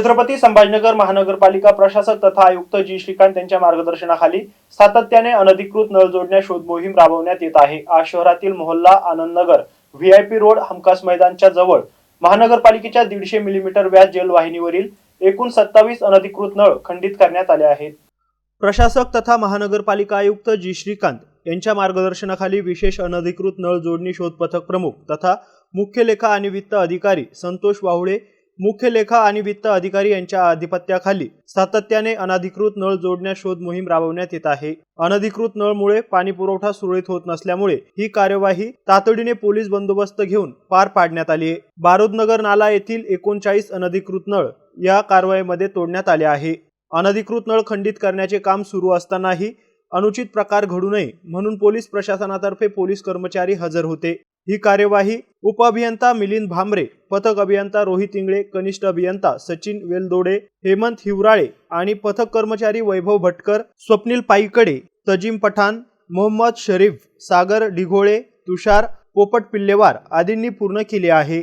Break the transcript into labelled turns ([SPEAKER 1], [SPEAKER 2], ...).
[SPEAKER 1] छत्रपती संभाजीनगर महानगरपालिका प्रशासक तथा आयुक्त जी श्रीकांत यांच्या मार्गदर्शनाखाली सातत्याने अनधिकृत नळ जोडण्या शोध मोहीम राबवण्यात येत आहे. आज शहरातील मोहल्ला आनंदनगर व्हीआयपी रोड हमखास मैदानच्या जवळ महानगरपालिकेच्या दीडशे मिलीमीटर व्यास जलवाहिनीवरील एकूण सत्तावीस अनधिकृत नळ खंडित करण्यात आले आहेत. प्रशासक तथा महानगरपालिका आयुक्त जी श्रीकांत यांच्या मार्गदर्शनाखाली विशेष अनधिकृत नळ जोडणी शोध पथक प्रमुख तथा मुख्य लेखा आणि वित्त अधिकारी संतोष वाहुळे मुख्य लेखा आणि वित्त अधिकारी यांच्या आधिपत्याखाली सातत्याने अनधिकृत नळ जोडण्या शोध मोहीम राबवण्यात येत आहे. अनधिकृत नळमुळे पाणी पुरवठा सुरळीत होत नसल्यामुळे ही कार्यवाही तातडीने पोलीस बंदोबस्त घेऊन पार पाडण्यात आली आहे. बारोदनगर नाला येथील एकोणचाळीस अनधिकृत नळ या कारवाईमध्ये तोडण्यात आले आहे. अनधिकृत नळ खंडित करण्याचे काम सुरू असतानाही अनुचित प्रकार घडू नये म्हणून पोलीस प्रशासनातर्फे पोलीस कर्मचारी हजर होते. ही कार्यवाही उपअभियंता मिलिंद भांबरे पथक अभियंता रोहित इंगळे कनिष्ठ अभियंता सचिन वेलदोडे हेमंत हिवराळे आणि पथक कर्मचारी वैभव भटकर स्वप्नील पाईकडे तजीम पठाण मोहम्मद शरीफ सागर डिघोळे तुषार पोपट पिल्लेवार आदींनी पूर्ण केले आहे.